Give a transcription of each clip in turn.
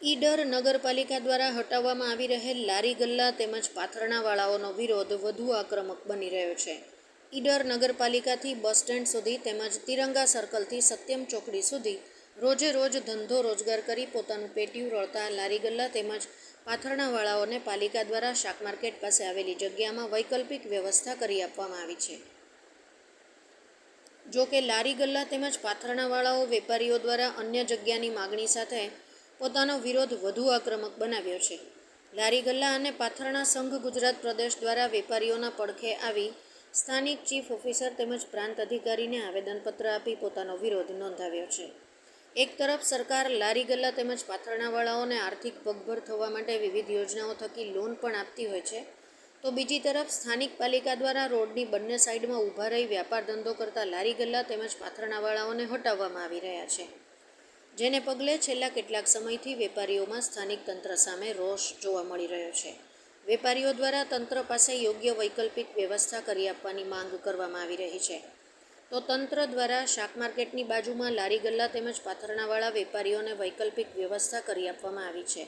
ઈડર નગરપાલિકા દ્વારા હટાવવામાં આવી રહેલ લારી ગલ્લા તેમજ પાથરણાવાળાઓનો વિરોધ વધુ આક્રમક બની રહ્યો છે. ઈડર નગરપાલિકાથી બસ સ્ટેન્ડ સુધી તેમજ તિરંગા સર્કલથી સત્યમ ચોકડી સુધી રોજે રોજ ધંધો રોજગાર કરી પોતાનું પેટીયું રળતા લારી ગલ્લા તેમજ પાથરણાવાળાઓને પાલિકા દ્વારા શાક માર્કેટ પાસે આવેલી જગ્યામાં વૈકલ્પિક વ્યવસ્થા કરી આપવામાં આવી છે. જો કે લારી ગલ્લા તેમજ પાથરણાવાળાઓ વેપારીઓ દ્વારા અન્ય જગ્યાની માગણી સાથે પોતાનો વિરોધ વધુ આક્રમક બનાવ્યો છે. લારી ગલ્લા અને પાથરણા સંઘ ગુજરાત પ્રદેશ દ્વારા વેપારીઓના પડખે આવી સ્થાનિક ચીફ ઓફિસર તેમજ પ્રાંત અધિકારીને આવેદનપત્ર આપી પોતાનો વિરોધ નોંધાવ્યો છે. એક તરફ સરકાર લારી ગલ્લા તેમજ પાથરણાવાળાઓને આર્થિક પગભર થવા માટે વિવિધ યોજનાઓ થકી લોન પણ આપતી હોય છે, તો બીજી તરફ સ્થાનિક પાલિકા દ્વારા રોડની બંને સાઈડમાં ઊભા રહી વ્યાપાર ધંધો કરતા લારી ગલ્લા તેમજ પાથરણાવાળાઓને હટાવવામાં આવી રહ્યા છે. જેને પગલે છેલ્લા કેટલાક સમયથી વેપારીઓમાં સ્થાનિક તંત્ર સામે રોષ જોવા મળી રહ્યો છે. વેપારીઓ દ્વારા તંત્ર પાસે યોગ્ય વૈકલ્પિક વ્યવસ્થા કરી આપવાની માંગ કરવામાં આવી રહી છે. તો તંત્ર દ્વારા શાક માર્કેટની બાજુમાં લારી ગલ્લા તેમજ પાથરણાવાળા વેપારીઓને વૈકલ્પિક વ્યવસ્થા કરી આપવામાં આવી છે.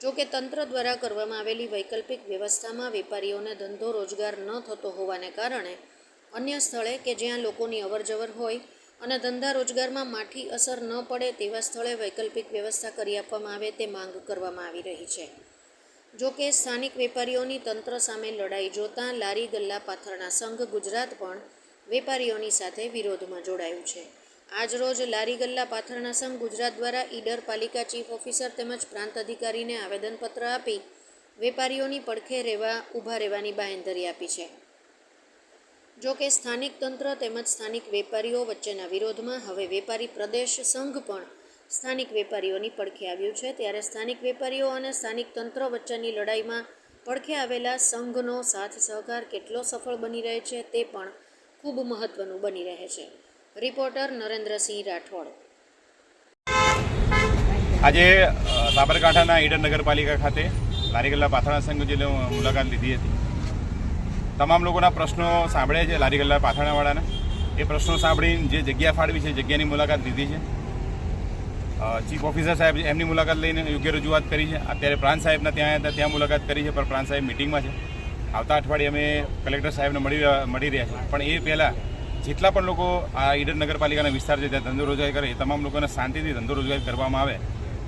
જો કે તંત્ર દ્વારા કરવામાં આવેલી વૈકલ્પિક વ્યવસ્થામાં વેપારીઓને ધંધો રોજગાર ન થતો હોવાને કારણે અન્ય સ્થળે કે જ્યાં લોકોની અવરજવર હોય અને ધંધા રોજગારમાં માઠી અસર ન પડે તેવા સ્થળે વૈકલ્પિક વ્યવસ્થા કરી આપવામાં આવે તે માંગ કરવામાં આવી રહી છે. જો કે સ્થાનિક વેપારીઓની તંત્ર સામે લડાઈ જોતાં લારી ગલ્લા પાથરના સંઘ ગુજરાત પણ વેપારીઓની સાથે વિરોધમાં જોડાયું છે. આજરોજ લારી ગલ્લા પાથરના સંઘ ગુજરાત દ્વારા ઈડર પાલિકા ચીફ ઓફિસર તેમજ પ્રાંત અધિકારીને આવેદનપત્ર આપી વેપારીઓની પડખે રહેવા, ઊભા રહેવાની બાંહેધરી આપી છે. જો કે સ્થાનિક તંત્ર તેમજ સ્થાનિક વેપારીઓ વચ્ચેના વિરોધમાં હવે વેપારી પ્રદેશ સંઘ પણ સ્થાનિક વેપારીઓની પડખે આવ્યું છે. ત્યારે સ્થાનિક વેપારીઓ અને સ્થાનિક તંત્ર વચ્ચેની લડાઈમાં પડખે આવેલા સંઘનો સાથ સહકાર કેટલો સફળ બની રહે છે તે પણ ખૂબ મહત્વનું બની રહે છે. રિપોર્ટર નરેન્દ્રસિંહ રાઠોડ. આજે સાબરકાંઠાના ઈડર નગરપાલિકા ખાતે લારીગલ્લા પાથરણા સંઘ જે મુલાકાત લીધી હતી. તમામ લોકોના પ્રશ્નો સાંભળ્યા છે લારી ગલ્લા પાથરણાવાળાના એ પ્રશ્નો સાંભળીને જે જગ્યા ફાળવી છે, જગ્યાની મુલાકાત લીધી છે. ચીફ ઓફિસર સાહેબ એમની મુલાકાત લઈને યોગ્ય રજૂઆત કરી છે. અત્યારે પ્રાંત સાહેબના ત્યાં હતા, ત્યાં મુલાકાત કરી છે, પણ પ્રાંત સાહેબ મિટિંગમાં છે. આવતા અઠવાડિયે અમે કલેક્ટર સાહેબને મળી મળી રહ્યા છીએ. પણ એ પહેલાં જેટલા પણ લોકો આ ઈડર નગરપાલિકાના વિસ્તાર છે, ત્યાં ધંધો રોજગાર કરે, એ તમામ લોકોને શાંતિથી ધંધો રોજગાર કરવામાં આવે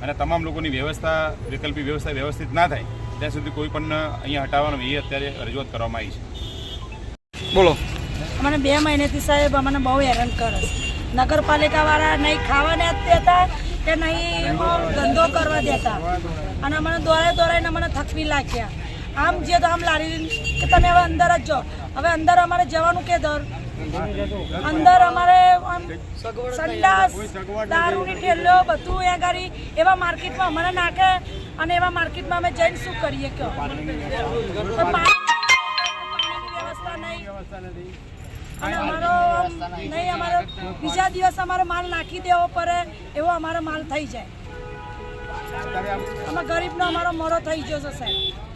અને તમામ લોકોની વ્યવસ્થા વૈકલ્પિક વ્યવસ્થા વ્યવસ્થિત ના થાય, ત્યાં સુધી કોઈ પણ અહીંયા હટાવવાનું એ અત્યારે રજૂઆત કરવામાં આવી છે. બોલો. અમને બે મહિનેથી સાહેબ અમને બહુ હેરાન કરે નગરપાલિકાવાળા નહીં ખાવા ને દેતા કે નહીં ધંધો કરવા દેતા. અને અમને દોડાય દોરાઈને અમને થકવી લાગ્યા. આમ જે તો આમ લારી કે તમે હવે અંદર જ જો. હવે અંદર અમારે જવાનું કે દર? અંદર અમારે સંડાસ, દારૂની ઠેલો બધું એ ગાડી, એવા માર્કેટમાં અમને નાખે અને એવા માર્કેટમાં અમે જઈને શું કરીએ કયો? નહીં. અમારે બીજા દિવસ અમારે માલ નાખી દેવો પડે એવો અમારો માલ થઈ જાય. અમે ગરીબનો અમારો મોડો થઈ ગયો છે સાહેબ.